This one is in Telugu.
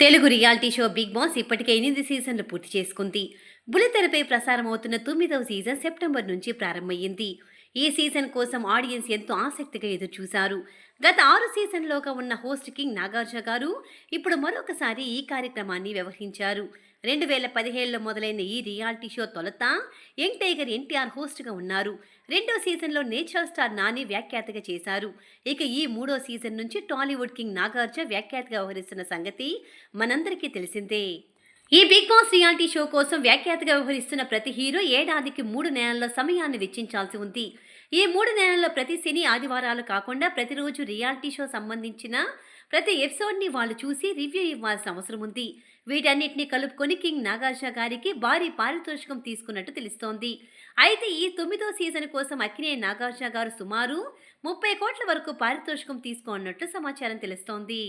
Telugu reality show big boss ఇప్పటికే ఎనిమిది సీజన్లు పూర్తి చేసుకుంది. బుల్లితెరపై ప్రసారం అవుతున్న తొమ్మిదవ సీజన్ సెప్టెంబర్ నుంచి ప్రారంభమైంది. ఈ సీజన్ కోసం ఆడియన్స్ ఎంతో ఆసక్తిగా ఎదురు చూశారు గత ఆరు సీజన్లోగా ఉన్న హోస్ట్ కింగ్ నాగార్జున గారు ఇప్పుడు మరొకసారి ఈ కార్యక్రమాన్ని వ్యవహరించారు. రెండు వేల పదిహేడులో మొదలైన ఈ రియాలిటీ షో తొలత యంగ్ టైగర్ ఎన్టీఆర్ హోస్ట్గా ఉన్నారు. రెండో సీజన్లో నేచురల్ స్టార్ నాని వ్యాఖ్యాతగా చేశారు. ఇక ఈ మూడో సీజన్ నుంచి టాలీవుడ్ కింగ్ నాగార్జున వ్యాఖ్యాతగా వ్యవహరిస్తున్న సంగతి మనందరికీ తెలిసిందే. ఈ బిగ్ బాస్ రియాలిటీ షో కోసం వ్యాఖ్యాతగా వ్యవహరిస్తున్న ప్రతి హీరో ఏడాదికి మూడు నెలల్లో సమయాన్ని వెచ్చించాల్సి ఉంది. ఈ మూడు నెలల్లో ప్రతి శని ఆదివారాలు కాకుండా ప్రతిరోజు రియాలిటీ షో సంబంధించిన ప్రతి ఎపిసోడ్ని వాళ్ళు చూసి రివ్యూ ఇవ్వాల్సిన అవసరం ఉంది. వీటన్నిటిని కలుపుకొని కింగ్ నాగార్జున గారికి భారీ పారితోషికం తీసుకున్నట్టు తెలుస్తోంది. అయితే ఈ తొమ్మిదో సీజన్ కోసం అక్కినే నాగార్జున గారు సుమారు ముప్పై కోట్ల వరకు పారితోషికం తీసుకున్నట్టు సమాచారం తెలుస్తోంది.